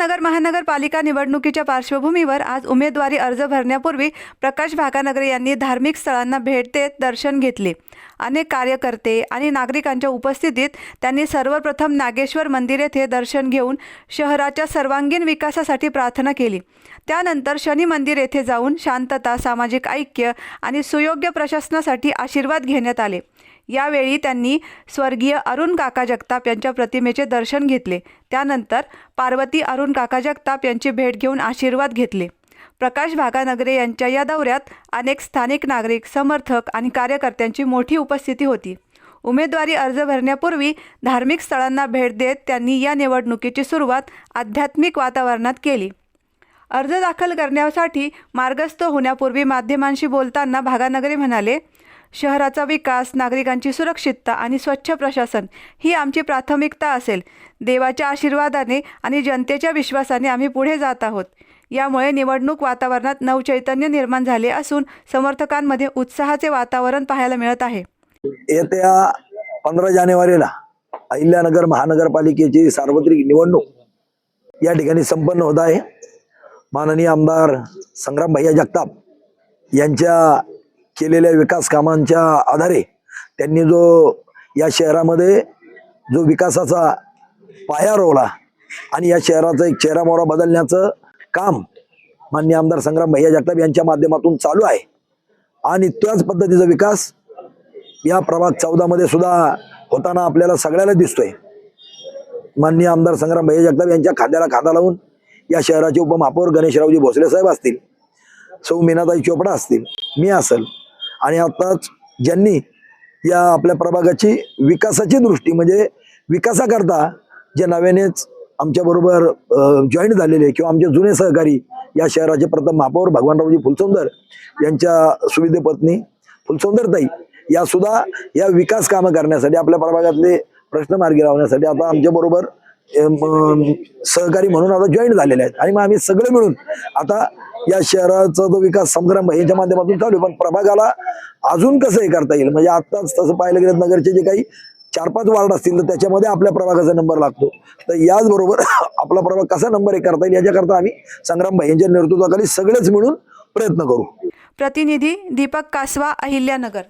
नगर महानगरपालिका निवडणुकीच्या पार्श्वभूमीवर आज उमेदवारी अर्ज भरण्यापूर्वी प्रकाश भाकानगर यांनी धार्मिक स्थळांना भेट देत दर्शन घेतले. अनेक कार्यकर्ते आणि नागरिकांच्या उपस्थितीत त्यांनी सर्वप्रथम नागेश्वर मंदिर येथे दर्शन घेऊन शहराच्या सर्वांगीण विकासासाठी प्रार्थना केली. त्यानंतर शनी मंदिर येथे जाऊन शांतता सामाजिक ऐक्य आणि सुयोग्य प्रशासनासाठी आशीर्वाद घेण्यात आले. यावेळी त्यांनी स्वर्गीय अरुण काका जगताप यांच्या प्रतिमेचे दर्शन घेतले. त्यानंतर पार्वती अरुण काका जगताप यांची भेट घेऊन आशीर्वाद घेतले. प्रकाश भागानगरे यांच्या या दौऱ्यात अनेक स्थानिक नागरिक समर्थक आणि कार्यकर्त्यांची मोठी उपस्थिती होती. उमेदवारी अर्ज भरण्यापूर्वी धार्मिक स्थळांना भेट देत त्यांनी या निवडणुकीची सुरुवात आध्यात्मिक वातावरणात केली. अर्ज दाखल करण्यासाठी मार्गस्थ होण्यापूर्वी माध्यमांशी बोलताना भागानगरे म्हणाले शहराचा विकास नागरिकांची सुरक्षितता आणि स्वच्छ प्रशासन ही आमची प्राथमिकता असेल. देवाच्या आशीर्वादाने आणि जनतेच्या विश्वासाने आम्ही पुढे जात आहोत. यामुळे निवडणूक वातावरणात नवचैतन्य निर्माण झाले असून समर्थकांमध्ये उत्साहाचे वातावरण पाहायला मिळत आहे. येत्या पंधरा जानेवारीला अहिल्यानगर महानगरपालिकेची सार्वत्रिक निवडणूक या ठिकाणी संपन्न होत आहे. माननीय आमदार संग्राम भैया जगताप यांच्या केलेल्या विकास कामांच्या आधारे त्यांनी जो या शहरामध्ये जो विकासाचा पाया रोवला आणि या शहराचा एक चेहरामोहरा बदलण्याचं काम माननीय आमदार संग्राम भैया जगताप यांच्या माध्यमातून चालू आहे. आणि त्याच पद्धतीचा विकास या प्रभाग चौदामध्ये सुद्धा होताना आपल्याला सगळ्याला दिसतोय. माननीय आमदार संग्राम भैया जगताप यांच्या खाद्याला खादा लावून या शहराचे उपमहापौर गणेशरावजी भोसले साहेब असतील सौ मीनाताई चोपडा असतील मी असेल आणि आताच ज्यांनी या आपल्या प्रभागाची विकासाची दृष्टी म्हणजे विकासाकरता जे नव्यानेच आमच्याबरोबर जॉईन झालेले किंवा आमचे जुने सहकारी या शहराचे प्रथम महापौर भगवानरावजी फुलसुंदर यांच्या सुविधेपत्नी फुलसौंदरताई फुलसुंदरताई या या विकास कामं करण्यासाठी आपल्या प्रभागातले प्रश्न मार्गी लावण्यासाठी आता आमच्याबरोबर सहकारी म्हणून आता जॉईन झालेले आहेत. आणि मग आम्ही सगळे मिळून आता या शहराचा जो विकास संग्राम याच्या माध्यमातून चालू पण प्रभागाला अजून कसं हे करता येईल? म्हणजे आत्ताच तसं पाहिलं गेलं नगरचे जे काही चार पाच वार्ड असतील तर त्याच्यामध्ये आपल्या प्रभागाचा नंबर लागतो. तर याचबरोबर आपला प्रभाग कसा नंबर एक करता येईल याच्याकरता आम्ही संग्राम भाई यांच्या नेतृत्वाखाली सगळेच मिळून प्रयत्न करू. प्रतिनिधी दीपक कासवा अहिल्यानगर.